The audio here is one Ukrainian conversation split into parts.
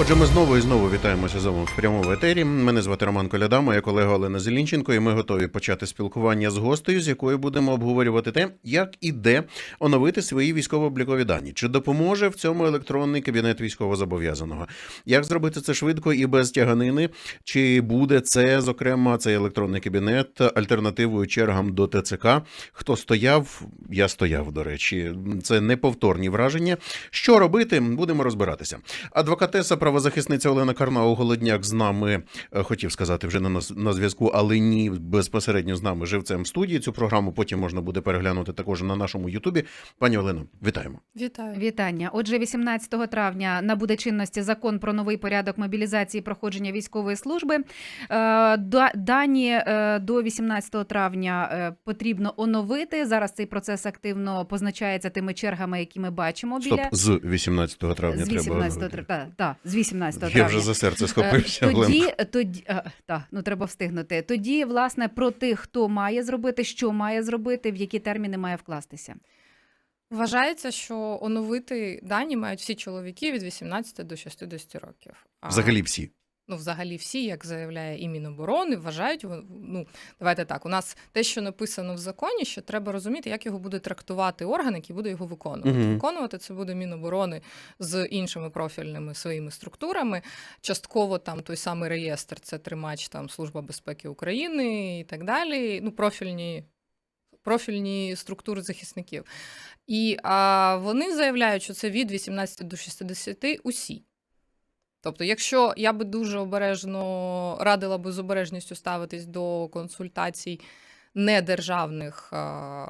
Отже, ми знову і знову вітаємося з вами в прямому етері. Мене звати Роман Коляда, моя колега Олена Зелінченко, і ми готові почати спілкування з гостею, з якою будемо обговорювати те, як і де оновити свої військово-облікові дані. Чи допоможе в цьому електронний кабінет військовозобов'язаного? Як зробити це швидко і без тяганини? Чи буде це, зокрема, цей електронний кабінет альтернативою чергам до ТЦК? Хто стояв? Я стояв, до речі. Це неповторні враження. Що робити? Будемо розбиратися. Адвокатеса, правозахисниця Олена Карнау Голодняк з нами е, хотів сказати вже на нас на зв'язку, але ні, безпосередньо з нами живцем в студії. Цю програму потім можна буде переглянути також на нашому Ютубі. Пані Олено, вітаємо. Вітаю. Вітання. Отже, 18 травня набуде чинності закон про новий порядок мобілізації і проходження військової служби. Е, Дані е, до 18 травня потрібно оновити. Зараз цей процес активно позначається тими чергами, які ми бачимо Стоп, з 18 травня з треба. 18 травня. Та, та, з 18 Я вже за серце Е, схопився. Тоді, тоді а, та, ну треба встигнути. Тоді, власне, про тих, хто має зробити, що має зробити, в які терміни має вкластися. Вважається, що оновити дані мають всі чоловіки від 18 до 60 років. А, Взагалі всі. Ну, взагалі всі, як заявляє і Міноборони, вважають, ну, давайте так, у нас те, що написано в законі, що треба розуміти, як його буде трактувати орган, який буде його виконувати. Мгм. Виконувати це буде Міноборони з іншими профільними своїми структурами. Частково там той самий реєстр, це тримач там Служба безпеки України і так далі. Ну, профільні. Профільні структури захисників. І а, вони заявляють, що це від 18 до 60 усі. Тобто, якщо я би дуже обережно радила би з обережністю ставитись до консультацій недержавних а,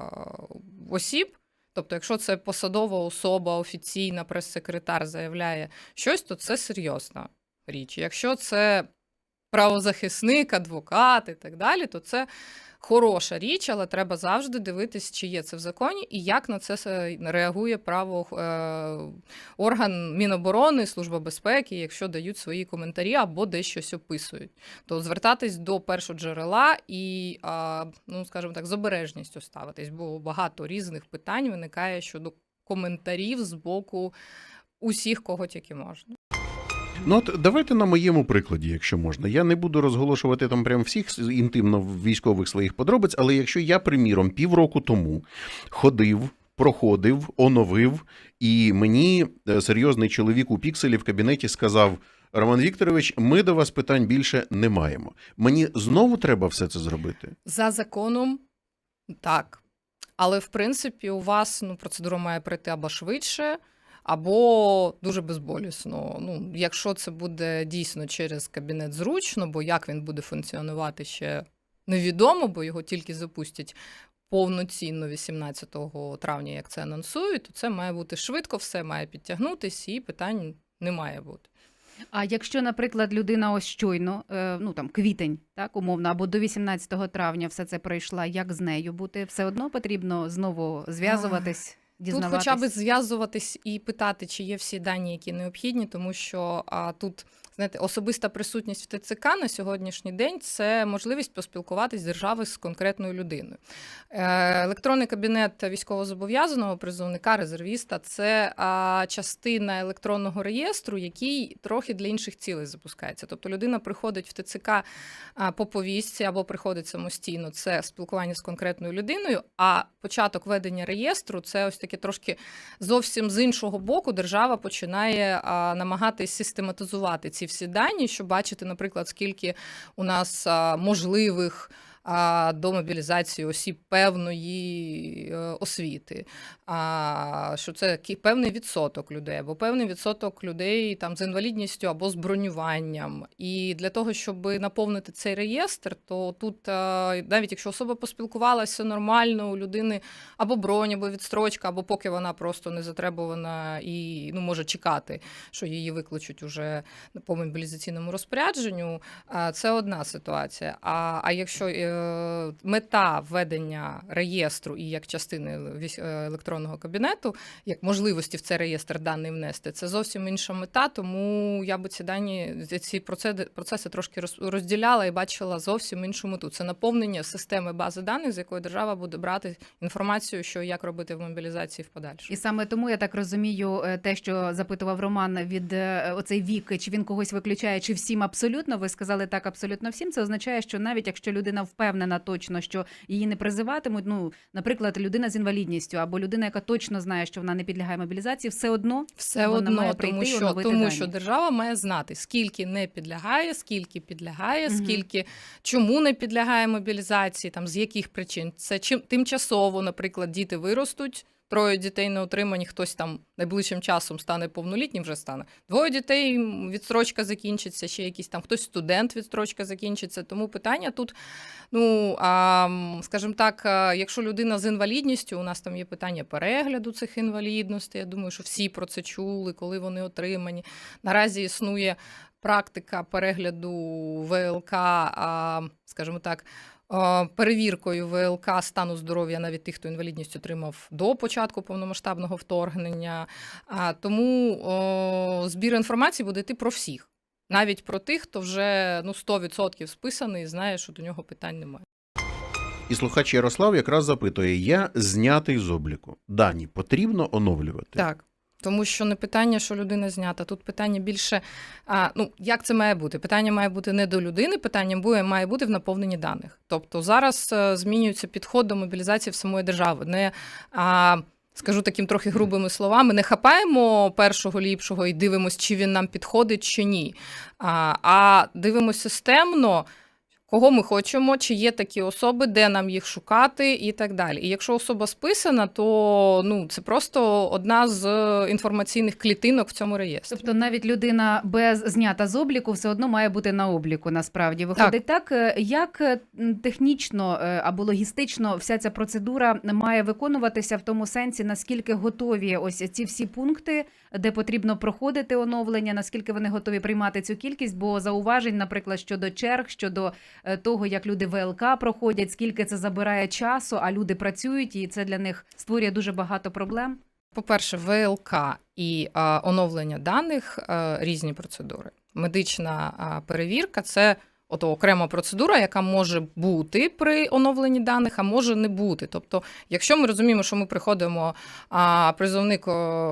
осіб, тобто, якщо це посадова особа, офіційна прес-секретар заявляє щось, то це серйозна річ. Якщо це правозахисник, адвокат і так далі, то це хороша річ, але треба завжди дивитись, чи є це в законі і як на це реагує право е, орган Міноборони, Служба безпеки, якщо дають свої коментарі або десь щось описують. То звертатись до першоджерела і, ну скажімо так, з обережністю ставитись, бо багато різних питань виникає щодо коментарів з боку усіх, кого тільки можна. Ну от давайте на моєму прикладі, якщо можна. Я не буду розголошувати там прям всіх інтимно військових своїх подробиць, але якщо я, приміром, півроку тому ходив. Проходив, оновив, і мені е, серйозний чоловік у пікселі в кабінеті сказав: Роман Вікторович, ми до вас питань більше не маємо. Мені знову треба все це зробити. За законом так. Але в принципі у вас ну, процедура має пройти або швидше, або дуже безболісно. Ну, якщо це буде дійсно через кабінет зручно, бо як він буде функціонувати ще невідомо, бо його тільки запустять повноцінно 18 травня, як це анонсують, то це має бути швидко, все має підтягнутися, і питань не має бути. А якщо, наприклад, людина ось щойно, е, ну там квітень, так умовно, або до 18 травня все це пройшла, як з нею бути? Все одно потрібно знову зв'язуватись, Тут хоча б зв'язуватись і питати, чи є всі дані, які необхідні, тому що а, тут знаєте, особиста присутність в ТЦК на сьогоднішній день це можливість поспілкуватись з держави з конкретною людиною. Е, Електронний кабінет військовозобов'язаного призовника, резервіста це частина електронного реєстру, який трохи для інших цілей запускається. Тобто людина приходить в ТЦК по повістці або приходить самостійно. Це спілкування з конкретною людиною. А початок ведення реєстру це ось таке трошки зовсім з іншого боку. Держава починає намагатись систематизувати ці всі дані, щоб бачити, наприклад, скільки у нас можливих. А, До мобілізації осіб певної е, освіти, а що це певний відсоток людей, або певний відсоток людей там з інвалідністю або з бронюванням. І для того, щоб наповнити цей реєстр, то тут е, навіть якщо особа поспілкувалася нормально, у людини або бронь, або відстрочка, або поки вона просто не затребувана і ну може чекати, що її викличуть уже по мобілізаційному розпорядженню. а, Це одна ситуація. А, а якщо е, е, мета введення реєстру і як частини е, електронного кабінету, як можливості в цей реєстр дані внести, це зовсім інша мета. Тому я би ці дані ці процеси, трошки роз- розділяла і бачила зовсім іншу мету. Це наповнення системи бази даних, з якої держава буде брати інформацію, що як робити в мобілізації в подальшому. І саме тому я так розумію, е, те, що запитував Роман від е, оцей вік, чи він когось виключає, чи всім абсолютно. Ви сказали так, абсолютно всім. Це означає, що навіть якщо людина впевнена точно, що її не призиватимуть. Ну, наприклад, людина з інвалідністю або людина, яка точно знає, що вона не підлягає мобілізації, все одно Все Вона має прийти тому що, тому дані. що держава має знати, скільки не підлягає, скільки підлягає, угу. скільки чому не підлягає мобілізації, там з яких причин. Це чим тимчасово, наприклад, діти виростуть. Троє дітей на утриманні, хтось там найближчим часом стане повнолітнім, вже стане. Двоє дітей відстрочка закінчиться, ще якийсь там хтось студент, відстрочка закінчиться. Тому питання тут, ну а, скажімо так, якщо людина з інвалідністю, у нас там є питання перегляду цих інвалідностей. Я думаю, що всі про це чули, коли вони отримані. Наразі існує практика перегляду ВЛК, а, скажімо так. Перевіркою ВЛК стану здоров'я навіть тих, хто інвалідність отримав до початку повномасштабного вторгнення. А, Тому збір інформації буде йти про всіх, навіть про тих, хто вже ну 100% списаний і знає, що до нього питань немає. І слухач Ярослав якраз запитує: я знятий з обліку. Дані потрібно оновлювати. Так. Тому що не питання, що людина знята. Тут питання більше, а, ну як це має бути? Питання має бути не до людини, питання має бути в наповненні даних. Тобто зараз е, змінюється підход до мобілізації в самої держави. Не а, скажу таким трохи грубими словами, не хапаємо першого ліпшого і дивимося, чи він нам підходить, чи ні. А, а дивимося системно. Кого ми хочемо, чи є такі особи, де нам їх шукати, і так далі. І якщо особа списана, то ну це просто одна з інформаційних клітинок в цьому реєстрі. Тобто навіть людина без знята з обліку все одно має бути на обліку. Насправді виходить так. Е, Як е, технічно е, або логістично вся ця процедура має виконуватися в тому сенсі, наскільки готові ось ці всі пункти, де потрібно проходити оновлення, наскільки вони готові приймати цю кількість? Бо зауважень, наприклад, щодо черг, щодо е, того, як люди ВЛК проходять, скільки це забирає часу, а люди працюють, і це для них створює дуже багато проблем. По-перше, ВЛК і а, оновлення даних а, різні процедури. Медична а, перевірка це ото окрема процедура, яка може бути при оновленні даних, а може не бути. Тобто, якщо ми розуміємо, що ми приходимо, а призовник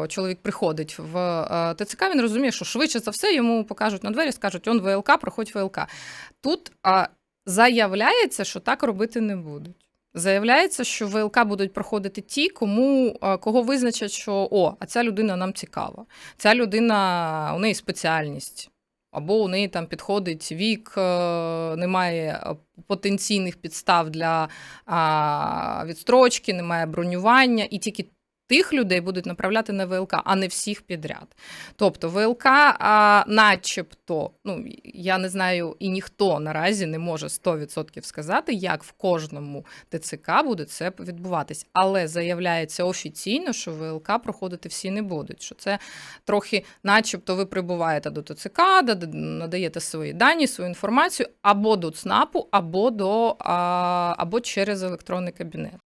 чоловік приходить в е, ТЦК, він розуміє, що швидше за все йому покажуть на двері, скажуть, он ВЛК, проходь ВЛК. Тут а, заявляється, що так робити не будуть. Заявляється, що ВЛК будуть проходити ті, кому а, кого визначать, що о, а ця людина нам цікава. Ця людина у неї спеціальність. Або у неї там підходить вік, е, немає е, потенційних підстав для відстрочки, немає бронювання, і тільки тих людей будуть направляти на ВЛК, а не всіх підряд. Тобто ВЛК, а, начебто, ну я не знаю, і ніхто наразі не може 100% сказати, як в кожному ТЦК буде це відбуватись. Але заявляється офіційно, що ВЛК проходити всі не будуть. Що це трохи, начебто, ви прибуваєте до ТЦК, надаєте свої дані, свою інформацію або до ЦНАПу, або до або через електронний кабінет.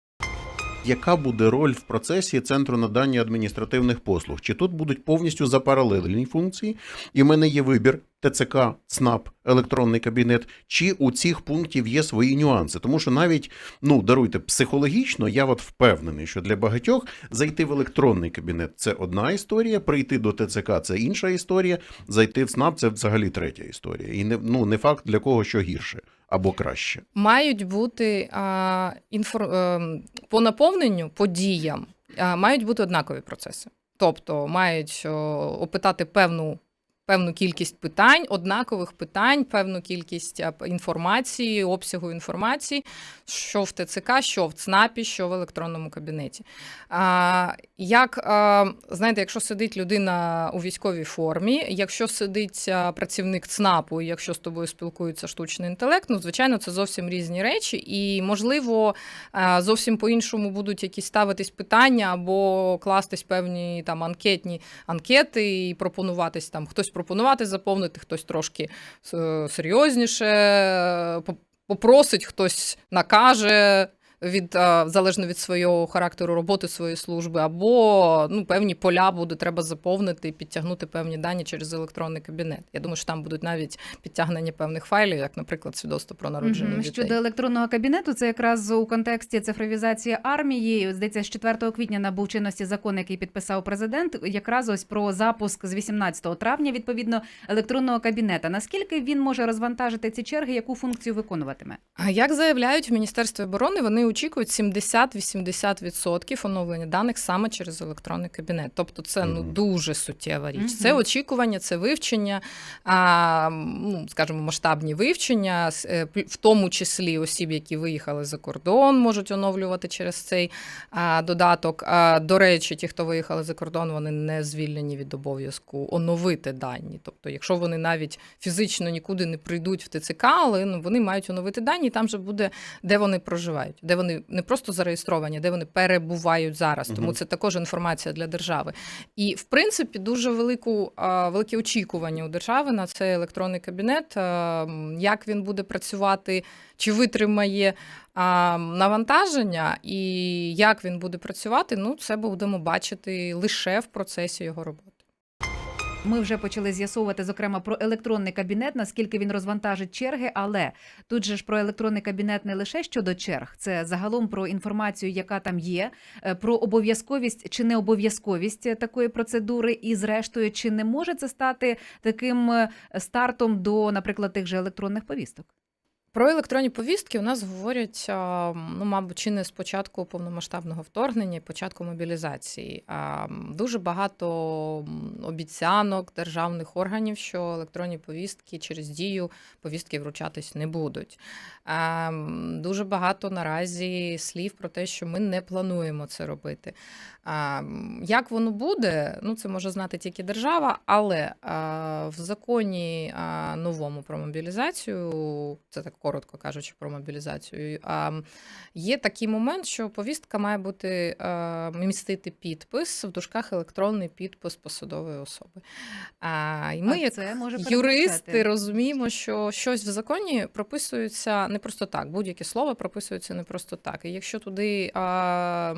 Яка буде роль в процесі центру надання адміністративних послуг? Чи тут будуть повністю запаралельні функції? І в мене є вибір ТЦК, ЦНАП, електронний кабінет, чи у цих пунктів є свої нюанси? Тому що навіть, ну даруйте, психологічно, я от впевнений, що для багатьох зайти в електронний кабінет це одна історія, прийти до ТЦК це інша історія, зайти в ЦНАП це взагалі третя історія. І не, ну, не факт для кого що гірше або краще. мають бути а, інфор... е, по наповненню, по діям, а, мають бути однакові процеси. Тобто мають опитати певну. Певну кількість питань, однакових питань, певну кількість інформації, обсягу інформації, що в ТЦК, що в ЦНАПі, що в електронному кабінеті. Як знаєте, якщо сидить людина у військовій формі, якщо сидить працівник ЦНАПу, і якщо з тобою спілкується штучний інтелект, ну звичайно, це зовсім різні речі, і можливо зовсім по-іншому будуть якісь ставитись питання або кластись певні там анкетні анкети і пропонуватись там хтось пропонувати заповнити, хтось трошки е, серйозніше. е, по- попросить, хтось накаже. Від залежно від свого характеру роботи своєї служби, або ну певні поля буде треба заповнити і підтягнути певні дані через електронний кабінет. Я думаю, що там будуть навіть підтягнення певних файлів, як, наприклад, свідоцтво про народження Мгм. дітей. Щодо електронного кабінету, це якраз у контексті цифровізації армії. Здається, з 4 квітня набув чинності закон, який підписав президент, якраз ось про запуск з 18 травня відповідно електронного кабінета. Наскільки він може розвантажити ці черги, яку функцію виконуватиме? Як заявляють в Міністерстві оборони, вони очікують 70-80% оновлення даних саме через електронний кабінет. Тобто, це ну дуже суттєва річ. Це очікування, це вивчення, а, ну скажімо, масштабні вивчення, е, в тому числі осіб, які виїхали за кордон, можуть оновлювати через цей а, додаток. А, до речі, ті, хто виїхали за кордон, вони не звільнені від обов'язку оновити дані. Тобто, якщо вони навіть фізично нікуди не прийдуть в ТЦК, але ну, вони мають оновити дані, і там же буде, де вони проживають, де вони не просто зареєстровані, де вони перебувають зараз. Тому це також інформація для держави. І в принципі дуже велику, а, велике очікування у держави на цей електронний кабінет. Як він буде працювати, чи витримає навантаження, і як він буде працювати, ну це будемо бачити лише в процесі його роботи. Ми вже почали з'ясовувати, зокрема, про електронний кабінет, наскільки він розвантажить черги. Але тут же ж про електронний кабінет не лише щодо черг, це загалом про інформацію, яка там є, е, про обов'язковість чи не обов'язковість такої процедури, і зрештою, чи не може це стати таким е, стартом до, наприклад, тих же електронних повісток. Про електронні повістки у нас говорять, ну, мабуть, чи не з початку повномасштабного вторгнення, і початку мобілізації. Дуже багато обіцянок державних органів, що електронні повістки через дію повістки вручатись не будуть. Дуже багато наразі слів про те, що ми не плануємо це робити. Як воно буде, ну це може знати тільки держава, але в законі новому про мобілізацію, це так коротко кажучи про мобілізацію, а, є такий момент, що повістка має бути а, містити підпис в дужках електронний підпис посадової особи. А, і ми, А як це може юристи, розуміємо, що щось в законі прописується не просто так. Будь-яке слово прописується не просто так. І якщо туди а,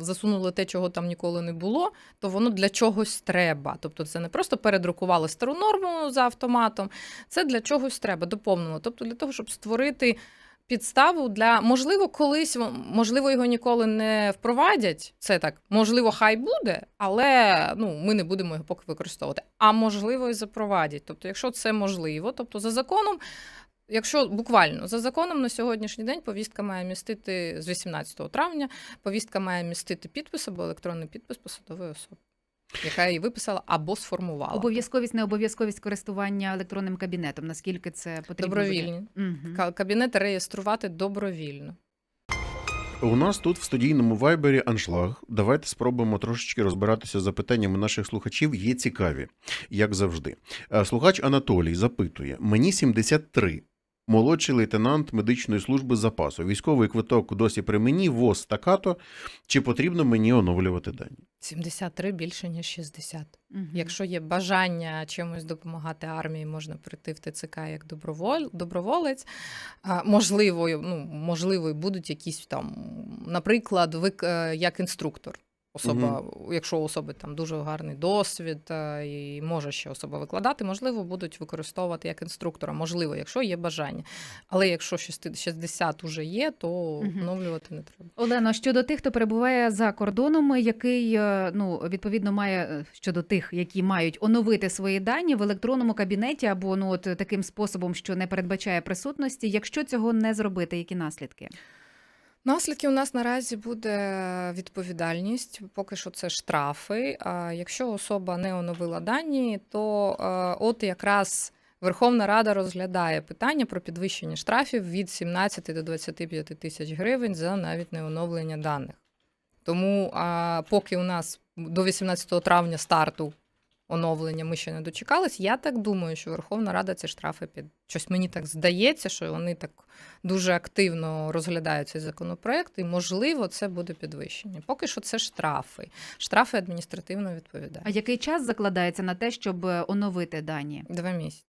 засунули те, чого там ніколи не було, то воно для чогось треба. Тобто це не просто передрукували стару норму за автоматом, це для чогось треба, доповнено. Тобто для того, щоб створити. Підставу для можливо, колись можливо його ніколи не впровадять. Це так, можливо, хай буде, але ну ми не будемо його поки використовувати. А можливо, і запровадять. Тобто, якщо це можливо, тобто за законом, якщо буквально за законом на сьогоднішній день повістка має містити з 18 травня, повістка має містити підпис або електронний підпис посадової особи, яка її виписала або сформувала. Обов'язковість, не обов'язковість користування електронним кабінетом. Наскільки це потрібно? Добровільні. Ка- Кабінет реєструвати добровільно. У нас тут в студійному вайбері аншлаг. Давайте спробуємо трошечки розбиратися з запитаннями наших слухачів. Є цікаві, як завжди. Е, Слухач Анатолій запитує: мені 73. Молодший лейтенант медичної служби запасу. Військовий квиток досі при мені, ВОЗ стакато. Чи потрібно мені оновлювати дані? 73 більше ніж 60. Мгм. Якщо є бажання чимось допомагати армії, можна прийти в ТЦК як доброволь, доброволець. А, Можливо, ну, можливо, будуть якісь там, наприклад, ви е, як інструктор. Особа, якщо у особи там дуже гарний досвід е, і може ще особа викладати, можливо, будуть використовувати як інструктора. Можливо, якщо є бажання. Але якщо 60 60 уже є, то Мгм. оновлювати не треба. Олено, щодо тих, хто перебуває за кордоном, який е, ну відповідно має е, щодо тих, які мають оновити свої дані в електронному кабінеті або ну от таким способом, що не передбачає присутності. Якщо цього не зробити, які наслідки? Наслідки у нас наразі буде відповідальність. Поки що це штрафи. А якщо особа не оновила дані, то е, от якраз Верховна Рада розглядає питання про підвищення штрафів від 17 до 25 тисяч гривень за навіть неоновлення даних. Тому а, поки у нас до 18 травня старту оновлення ми ще не дочекались, я так думаю, що Верховна Рада ці штрафи під щось мені так здається, що вони так дуже активно розглядають цей законопроект, і можливо це буде підвищення. Поки що це штрафи, штрафи адміністративно відповідають. А який час закладається на те, щоб е, оновити дані? Два місяці.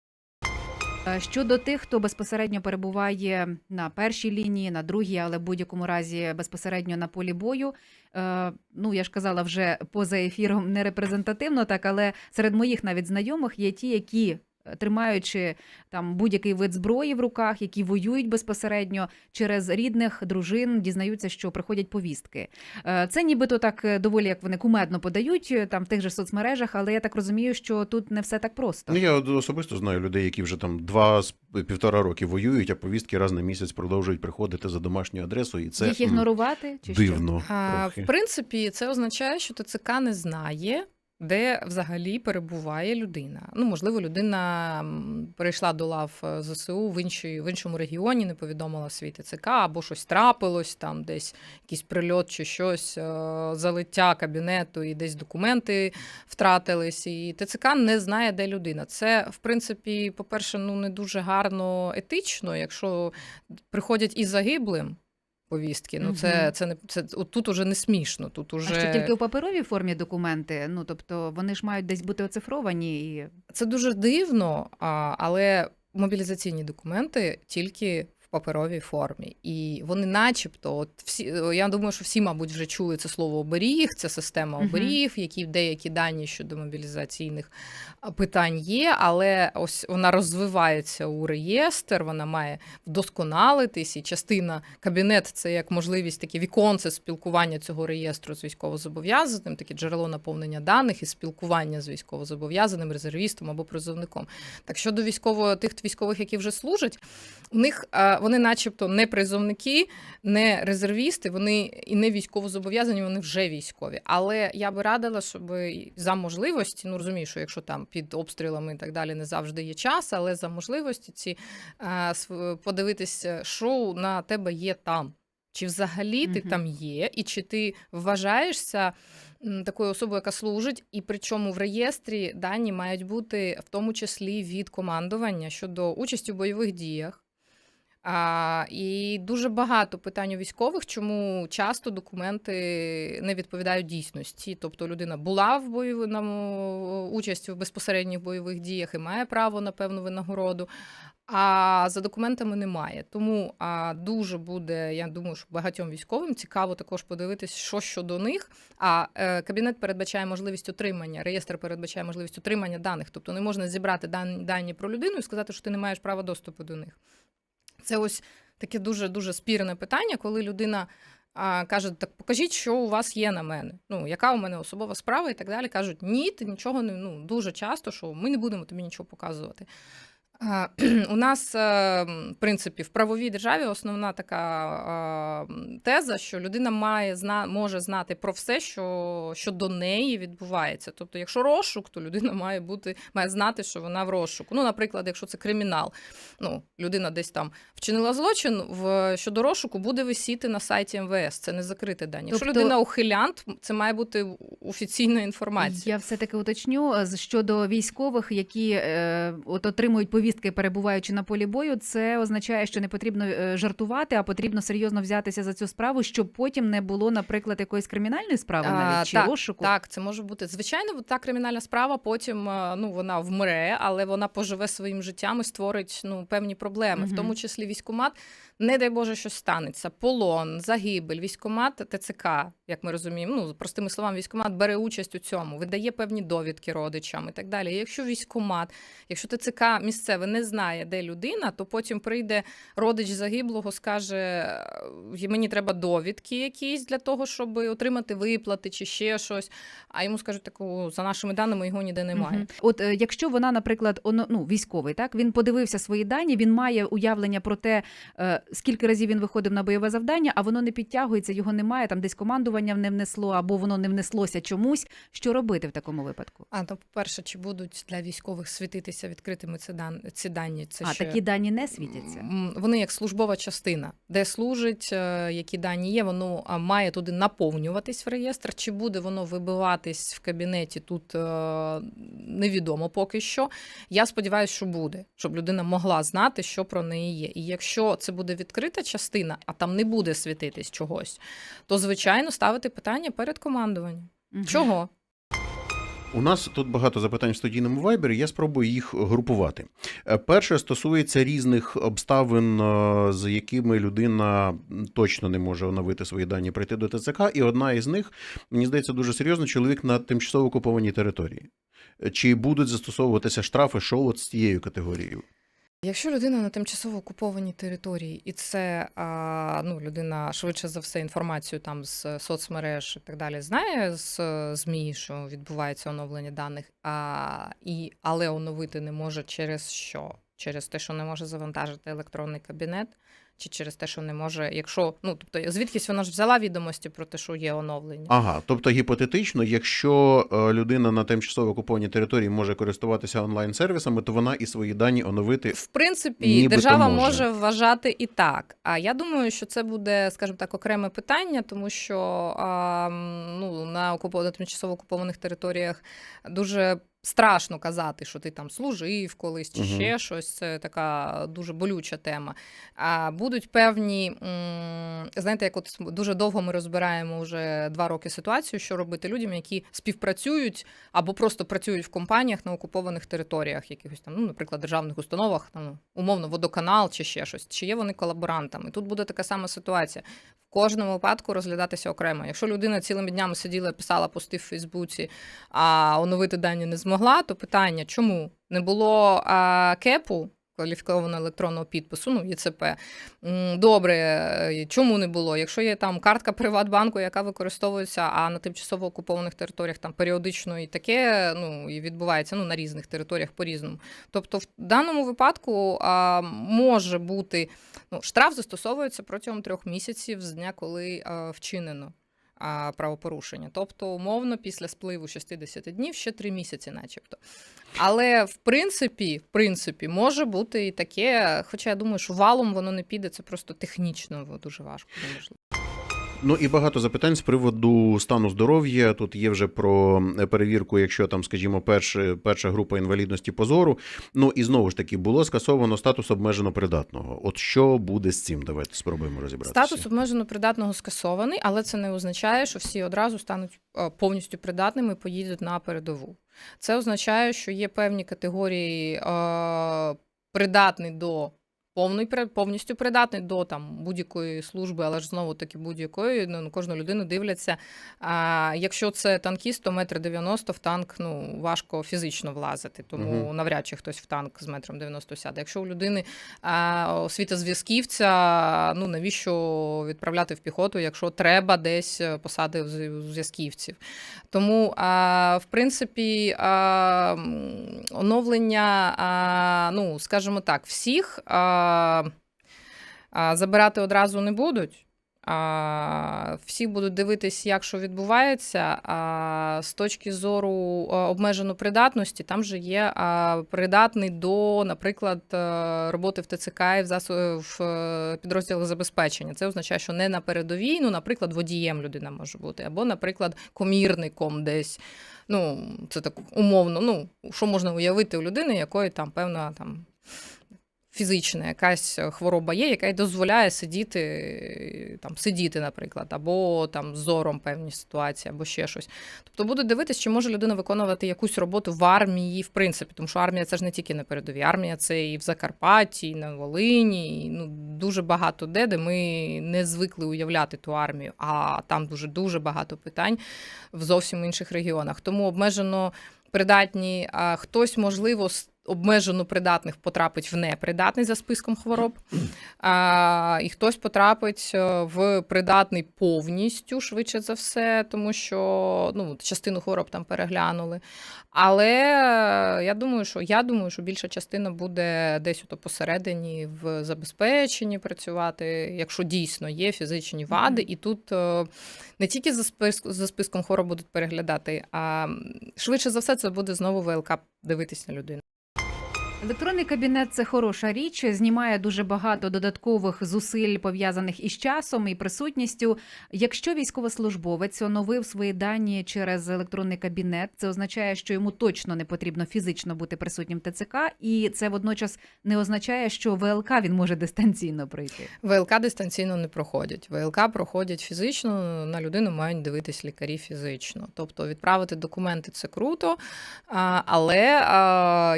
Е, Щодо тих, хто безпосередньо перебуває на першій лінії, на другій, але в будь-якому разі безпосередньо на полі бою. е, Ну, я ж казала вже поза ефіром не репрезентативно, так, але серед моїх навіть знайомих є ті, які. Тримаючи там будь-який вид зброї в руках, які воюють безпосередньо через рідних дружин, дізнаються, що приходять повістки. Е, Це нібито так е, доволі як вони кумедно подають е, там в тих же соцмережах, але я так розумію, що тут не все так просто. Ну, я особисто знаю людей, які вже там два з півтора роки воюють, а повістки раз на місяць продовжують приходити за домашньою адресою, і це Їх ігнорувати чи що? дивно. А, в принципі, це означає, що ТЦК не знає. Де взагалі перебуває людина? Ну, можливо, людина м, перейшла до лав е, ЗСУ в, іншій, в іншому регіоні, не повідомила свій ТЦК, або щось трапилось, там десь якийсь прильот чи щось, е, залиття кабінету, і десь документи втратились. І ТЦК не знає, де людина. Це, в принципі, по-перше, ну не дуже гарно етично, якщо приходять і загиблим. Повістки, ну це, це не це от тут уже не смішно. Тут уже А що тільки у паперовій формі документи? Ну тобто вони ж мають десь бути оцифровані і це дуже дивно, але мобілізаційні документи тільки паперовій формі. І вони, начебто, от всі я думаю, що всі, мабуть, вже чули це слово оберіг, це система оберіг, які деякі дані щодо мобілізаційних питань є, але ось вона розвивається у реєстр, вона має вдосконалитись, і частина кабінет це як можливість таке віконце спілкування цього реєстру з військовозобов'язаним, таке джерело наповнення даних і спілкування з військовозобов'язаним, резервістом або призовником. Так щодо військово тих військових, які вже служать, у них вони, начебто, не призовники, не резервісти, вони і не військовозобов'язані, вони вже військові. Але я би радила, щоб за можливості, ну розумію, що якщо там під обстрілами і так далі не завжди є час, але за можливості ці е, подивитися, що на тебе є там. Чи взагалі ти Мгм. там є, і чи ти вважаєшся такою особою, яка служить, і причому в реєстрі дані мають бути в тому числі від командування щодо участі в бойових діях. А, і дуже багато питань у військових, чому часто документи не відповідають дійсності. Тобто людина була в бойовому участь в безпосередніх бойових діях і має право на певну винагороду. А за документами немає. Тому а, дуже буде, я думаю, що багатьом військовим цікаво також подивитись, що щодо них. А е, кабінет передбачає можливість отримання, реєстр передбачає можливість отримання даних. Тобто не можна зібрати дані, дані про людину і сказати, що ти не маєш права доступу до них. Це ось таке дуже дуже спірне питання, коли людина. А, каже, так покажіть, що у вас є на мене. Ну, яка у мене особова справа і так далі. Кажуть, ні, ти нічого не ну дуже часто, що ми не будемо тобі нічого показувати. У нас, е, в принципі, в правовій державі основна така теза, що людина має зна, може знати про все, що, що до неї відбувається. Тобто, якщо розшук, то людина має бути має знати, що вона в розшуку. Ну, наприклад, якщо це кримінал, ну людина десь там вчинила злочин в щодо розшуку, буде висіти на сайті МВС. Це не закрите дані. Якщо Тобто- людина ухилянт, це має бути офіційна інформація. Я все таки уточню е, щодо військових, які е, от отримують повістки, перебуваючи на полі бою. Це означає, що не потрібно е, жартувати, а потрібно серйозно взятися за цю справу, щоб потім не було, наприклад, якоїсь кримінальної справи А, навіть чи так, розшуку. Так, це може бути. Звичайно, та кримінальна справа потім е, ну, вона вмре, але вона поживе своїм життям і створить ну, певні проблеми, угу. в тому числі військомат. Не дай Боже, щось станеться. Полон, загибель, військомат, ТЦК, як ми розуміємо. Ну, простими словами, військомат бере участь у цьому, видає певні довідки родичам і так далі. Якщо військомат, якщо ТЦК місцеве не знає, де людина, то потім прийде родич загиблого, скаже: «Е, мені треба довідки якісь для того, щоб отримати виплати чи ще щось. А йому скажуть таку, за нашими даними, його ніде немає. Мгм. От е, якщо вона, наприклад, ну, військовий, так він подивився свої дані, він має уявлення про те, е, скільки разів він виходив на бойове завдання, а воно не підтягується, його немає, там десь командування не внесло, або воно не внеслося чомусь. Що робити в такому випадку? А то, по-перше, чи будуть для військових світитися відкритими ці дан- ці дані? Це а ще... такі дані не світяться. Вони як службова частина, де служить, е, які дані є, воно має туди наповнюватись в реєстр. Чи буде воно вибиватись в кабінеті? Тут е, невідомо поки що. Я сподіваюся, що буде, щоб людина могла знати, що про неї є. І якщо це буде відкрита частина, а там не буде світитись чогось, то звичайно ставити питання перед командуванням. Мгм. Чого? У нас тут багато запитань в студійному вайбері. Я спробую їх групувати. Е, Перше стосується різних обставин, е, з якими людина точно не може оновити свої дані, прийти до ТЦК. І одна із них, мені здається, дуже серйозно, чоловік на тимчасово окупованій території. Чи будуть застосовуватися штрафи, що от з цією категорією? Якщо людина на тимчасово окупованій території, і це а, ну, людина швидше за все інформацію там з соцмереж і так далі знає з ЗМІ, що відбувається оновлення даних, а, і, але оновити не може через що? Через те, що не може завантажити електронний кабінет, чи через те, що не може, якщо ну тобто звідкись вона ж взяла відомості про те, що є оновлення. Ага, тобто гіпотетично, якщо е, людина на тимчасово окупованій території може користуватися онлайн-сервісами, то вона і свої дані оновити В принципі, держава може. може. вважати і так. А я думаю, що це буде, скажімо так, окреме питання, тому що а, ну, на окупованих тимчасово окупованих територіях дуже. Страшно казати, що ти там служив колись чи Мгм. ще щось. Це така дуже болюча тема. А будуть певні, знаєте, як от дуже довго ми розбираємо вже два роки ситуацію, що робити людям, які співпрацюють або просто працюють в компаніях на окупованих територіях, якихось там, ну, наприклад, державних установах, там умовно водоканал чи ще щось, чи є вони колаборантами. Тут буде така сама ситуація. В кожному випадку розглядатися окремо. Якщо людина цілими днями сиділа, писала пости в Фейсбуці, а оновити дані не змогла, то питання, чому не було а, кепу? Кваліфікованого електронного підпису, ну ЄЦП. Добре, е, чому не було? Якщо є там картка Приватбанку, яка використовується, а на тимчасово окупованих територіях там періодично і таке ну, і відбувається ну, на різних територіях по-різному. Тобто, в даному випадку а, може бути ну, штраф застосовується протягом трьох місяців з дня, коли а, вчинено правопорушення. Тобто, умовно, після спливу 60 днів ще три місяці, начебто. Але в принципі, в принципі, може бути і таке. Хоча я думаю, що валом воно не піде, це просто технічно дуже важко неможливо. Ну і багато запитань з приводу стану здоров'я. Тут є вже про е, перевірку, якщо там, скажімо, перша, перша група інвалідності позору. Ну і знову ж таки було скасовано статус обмежено придатного. От що буде з цим? Давайте спробуємо розібратися. Статус обмежено придатного скасований, але це не означає, що всі одразу стануть е, повністю придатними і поїдуть на передову. Це означає, що є певні категорії е, придатний до повної повністю придатний до там будь-якої служби, але ж знову таки будь-якої ну, кожну людину дивляться. А, якщо це танкіст, то метр 90 в танк ну важко фізично влазити, тому Мгм. навряд чи хтось в танк з метром 90 сяде. Якщо у людини а, освіта зв'язківця, ну навіщо відправляти в піхоту, якщо треба десь е, посади зв'язківців. Тому, а, в принципі, а, оновлення, а, ну, скажімо так, всіх а, забирати одразу не будуть. А, всі будуть дивитись, як що відбувається. А з точки зору а, обмежено придатності, там же є а, придатний до, наприклад, е, роботи в ТЦК і в, засо- в е, підрозділах забезпечення. Це означає, що не на передовій, ну, наприклад, водієм людина може бути, або, наприклад, комірником десь. Ну, це так умовно. Ну, що можна уявити у людини, якої там певна там. Фізична якась хвороба є, яка й дозволяє сидіти, там, сидіти, наприклад, або там зором певні ситуації, або ще щось. Тобто буде дивитись, чи може людина виконувати якусь роботу в армії, в принципі, тому що армія це ж не тільки на передовій. Армія це і в Закарпатті, і на Волині, і, ну, дуже багато де, де ми не звикли уявляти ту армію, а там дуже дуже багато питань в зовсім інших регіонах. Тому обмежено придатні, а хтось, можливо, обмежено придатних потрапить в непридатний за списком хвороб, а, і хтось потрапить е, в придатний повністю, швидше за все, тому що ну, частину хвороб там переглянули. Але е, я думаю, що я думаю, що більша частина буде десь ото посередині в забезпеченні працювати, якщо дійсно є фізичні вади, і тут е, не тільки за списком, за списком хвороб будуть переглядати, а швидше за все це буде знову ВЛК дивитись на людину. Електронний кабінет це хороша річ, знімає дуже багато додаткових зусиль пов'язаних із часом і присутністю. Якщо військовослужбовець оновив свої дані через електронний кабінет, це означає, що йому точно не потрібно фізично бути присутнім ТЦК, і це водночас не означає, що ВЛК він може дистанційно пройти. ВЛК дистанційно не проходять. ВЛК проходять фізично, на людину мають дивитись лікарі фізично. Тобто відправити документи це круто, але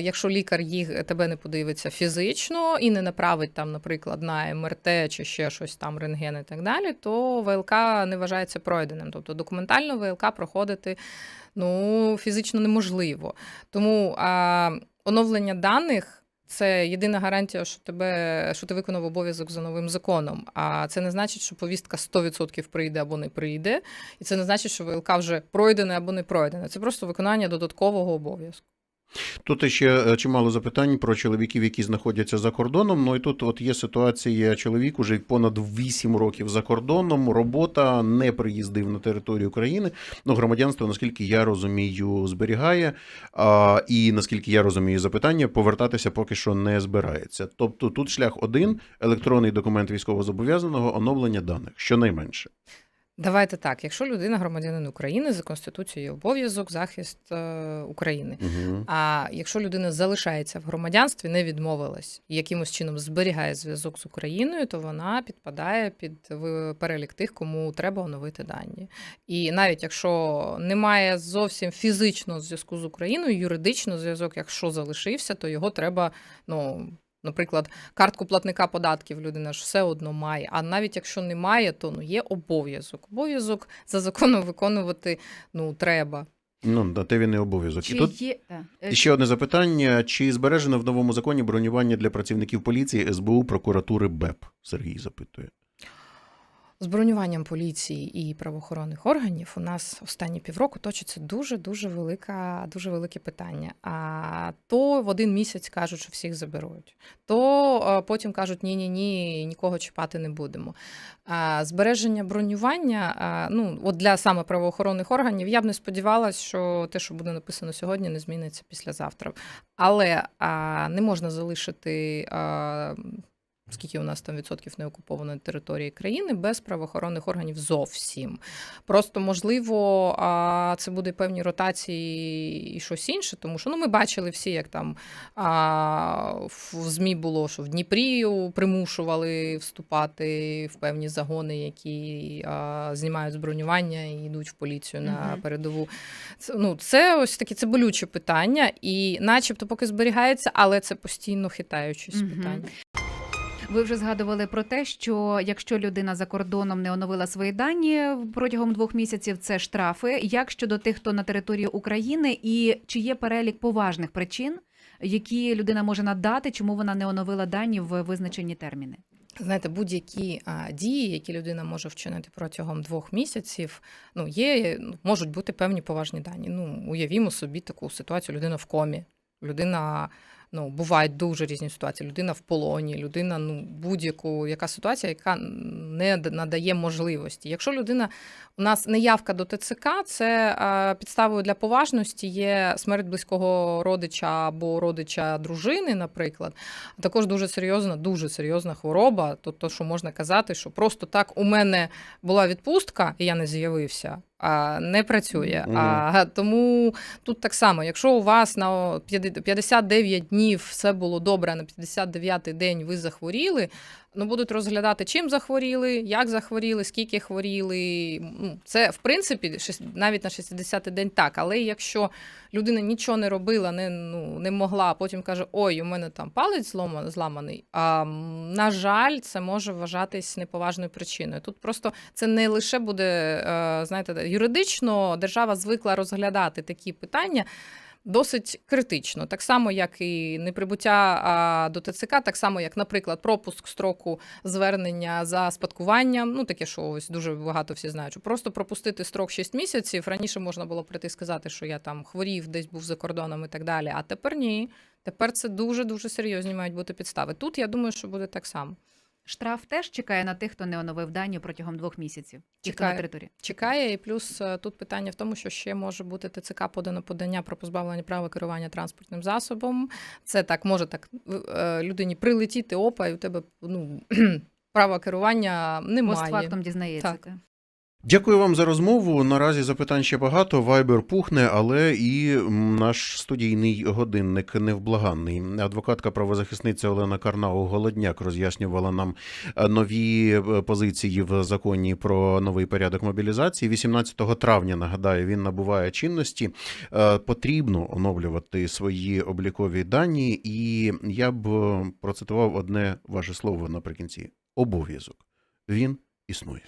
якщо лікар їх тебе не подивиться фізично і не направить там, наприклад, на МРТ чи ще щось там, рентген і так далі, то ВЛК не вважається пройденим. Тобто документально ВЛК проходити ну, фізично неможливо. Тому а, оновлення даних. Це єдина гарантія, що тебе що ти виконав обов'язок за новим законом. А це не значить, що повістка 100% прийде або не прийде, і це не значить, що ВЛК вже пройдене або не пройдене. Це просто виконання додаткового обов'язку. Тут ще е, чимало запитань про чоловіків, які знаходяться за кордоном. Ну і тут от є ситуація, чоловік уже понад 8 років за кордоном, робота не приїздив на територію України. Ну, громадянство, наскільки я розумію, зберігає. А, і наскільки я розумію запитання, повертатися поки що не збирається. Тобто тут шлях один: електронний документ військовозобов'язаного, оновлення даних, щонайменше. Давайте так, якщо людина громадянин України за конституцією обов'язок захист е, України. Угу. А якщо людина залишається в громадянстві, не відмовилась і якимось чином зберігає зв'язок з Україною, то вона підпадає під перелік тих, кому треба оновити дані. І навіть якщо немає зовсім фізичного зв'язку з Україною, юридично зв'язок, якщо залишився, то його треба, ну. Наприклад, картку платника податків людина ж все одно має. А навіть якщо немає, то ну є обов'язок. Обов'язок за законом виконувати ну треба. Ну, да, те він і обов'язок. Чи І тут є е, ще одне запитання: чи збережено в новому законі бронювання для працівників поліції, СБУ, прокуратури БЕП? Сергій запитує. З бронюванням поліції і правоохоронних органів у нас останні півроку точиться дуже дуже велика, дуже велике питання. А то в один місяць кажуть, що всіх заберуть, то е, потім кажуть, ні, ні, ні, нікого чіпати не будемо. А збереження бронювання, ну от для саме правоохоронних органів, я б не сподівалася, що те, що буде написано сьогодні, не зміниться післязавтра. Але не можна залишити. Скільки у нас там відсотків неокупованої території країни без правоохоронних органів зовсім. Просто можливо, а, це буде певні ротації і щось інше, тому що ну ми бачили всі, як там а, в ЗМІ було, що в Дніпрі примушували вступати в певні загони, які а, знімають з бронювання і йдуть в поліцію на Мгм. передову. Це, ну, це ось такі це болюче питання, і начебто поки зберігається, але це постійно хитаючись Мгм. питання. Ви вже згадували про те, що якщо людина за кордоном не оновила свої дані протягом двох місяців, це штрафи. Як щодо тих, хто на території України, і чи є перелік поважних причин, які людина може надати, чому вона не оновила дані в визначені терміни? Знаєте, будь-які дії, які людина може вчинити протягом двох місяців, ну є, можуть бути певні поважні дані. Ну, уявімо собі таку ситуацію: людина в комі, людина. Ну, бувають дуже різні ситуації. Людина в полоні, людина, ну, будь-яку яка ситуація, яка не надає можливості. Якщо людина у нас неявка до ТЦК, це підставою для поважності є смерть близького родича або родича дружини, наприклад. А також дуже серйозна, дуже серйозна хвороба. То, то, що можна казати, що просто так у мене була відпустка, і я не з'явився. А не працює. Мгм. А, тому тут так само, якщо у вас на 59 днів все було добре, а на 59-й день ви захворіли, ну будуть розглядати, чим захворіли, як захворіли, скільки хворіли. Ну, Це в принципі навіть на 60-й день так. Але якщо людина нічого не робила, не, ну, не могла, а потім каже: Ой, у мене там палець злома- зламаний. А, на жаль, це може вважатись неповажною причиною. Тут просто це не лише буде, е, знаєте, юридично держава звикла розглядати такі питання. Досить критично, так само, як і неприбуття до ТЦК, так само, як, наприклад, пропуск строку звернення за спадкуванням. Ну таке, що ось дуже багато всі знають. що Просто пропустити строк 6 місяців. Раніше можна було прийти сказати, що я там хворів, десь був за кордоном і так далі. А тепер ні. Тепер це дуже дуже серйозні мають бути підстави. Тут я думаю, що буде так само. Штраф теж чекає на тих, хто не оновив дані протягом двох місяців. Ті, хто на Чекає. території. Чекає, і плюс е, тут питання в тому, що ще може бути ТЦК подано подання про позбавлення права керування транспортним засобом. Це так може так е, людині прилетіти, опа, і у тебе ну, права керування немає. Постфактом дізнається. Так. Дякую вам за розмову. Наразі запитань ще багато. Вайбер пухне, але і наш студійний годинник невблаганний. Адвокатка правозахисниця Олена Карнау Голодняк роз'яснювала нам е, нові е, позиції в законі про новий порядок мобілізації. 18 травня нагадаю, він набуває чинності. Е, Потрібно оновлювати свої облікові дані, і я б процитував одне ваше слово наприкінці: обов'язок. Він існує.